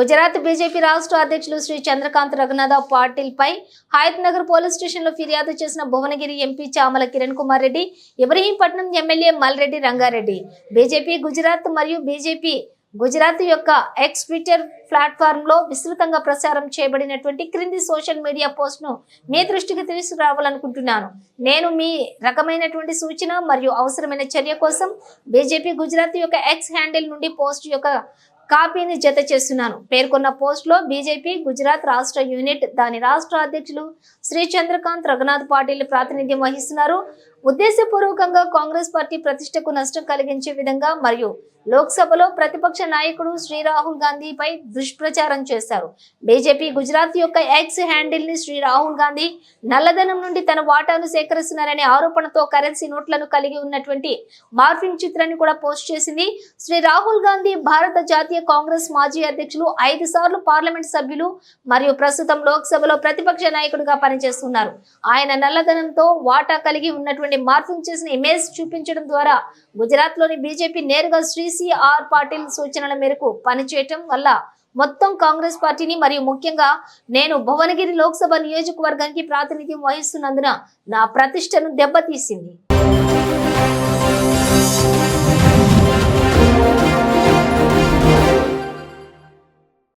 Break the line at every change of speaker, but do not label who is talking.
Gujarat BJP రాష్ట్ర అధ్యక్షులు శ్రీ చంద్రకాంత్ రఘునాథ పాటిల్ పై హయత్ నగర్ పోలీస్ స్టేషన్లో ఫిర్యాదు చేసిన Bhuvanagiri MP Chamala Kiran Kumar Reddy Ibrahimpatnam MLA Malreddy Rangareddy. BJP Gujarat మరియు బీజేపీ గుజరాత్ యొక్క ఎక్స్ ట్విట్టర్ ప్లాట్ఫామ్లో విస్తృతంగా ప్రచారం చేయబడినటువంటి క్రింది సోషల్ మీడియా పోస్ట్ను మీ దృష్టికి తీసుకురావాలనుకుంటున్నాను. నేను మీ రకమైనటువంటి సూచన మరియు అవసరమైన చర్య కోసం బీజేపీ గుజరాత్ యొక్క ఎక్స్ హ్యాండిల్ నుండి పోస్ట్ యొక్క కాపీని జత చేస్తున్నాను. పేర్కొన్న పోస్ట్లో బీజేపీ గుజరాత్ రాష్ట్ర యూనిట్ దాని రాష్ట్ర అధ్యక్షులు శ్రీ చంద్రకాంత్ రఘునాథ్ పాటిల్ ప్రాతినిధ్యం వహిస్తున్నారు. ఉద్దేశపూర్వకంగా కాంగ్రెస్ పార్టీ ప్రతిష్టకు నష్టం కలిగించే విధంగా మరియు లోక్సభలో ప్రతిపక్ష నాయకుడు శ్రీ రాహుల్ గాంధీపై దుష్ప్రచారం చేశారు. బీజేపీ గుజరాత్ యొక్క ఎక్స్ హ్యాండిల్ని శ్రీ రాహుల్ గాంధీ నల్లధనం నుండి తన వాటాను సేకరిస్తున్నారనే ఆరోపణతో కరెన్సీ నోట్లను కలిగి ఉన్నటువంటి మార్ఫింగ్ చిత్రాన్ని కూడా పోస్ట్ చేసింది. శ్రీ రాహుల్ గాంధీ భారత జాతీయ కాంగ్రెస్ మాజీ అధ్యక్షులు ఐదు సార్లు పార్లమెంట్ సభ్యులు మరియు ప్రస్తుతం లోక్సభలో ప్రతిపక్ష నాయకుడిగా పనిచేస్తున్నారు. ఆయన నల్లధనంతో వాటా కలిగి ఉన్నటువంటి మార్ఫింగ్ చేసిన ఇమేజ్ చూపించడం ద్వారా గుజరాత్లోని బీజేపీ నేరుగా శ్రీసీఆర్ పాటిల్ సూచనల మేరకు పనిచేయటం వల్ల మొత్తం కాంగ్రెస్ పార్టీని మరియు ముఖ్యంగా నేను భువనగిరి లోక్సభ నియోజకవర్గానికి ప్రాతినిధ్యం వహిస్తున్నందున నా ప్రతిష్టను దెబ్బతీసింది.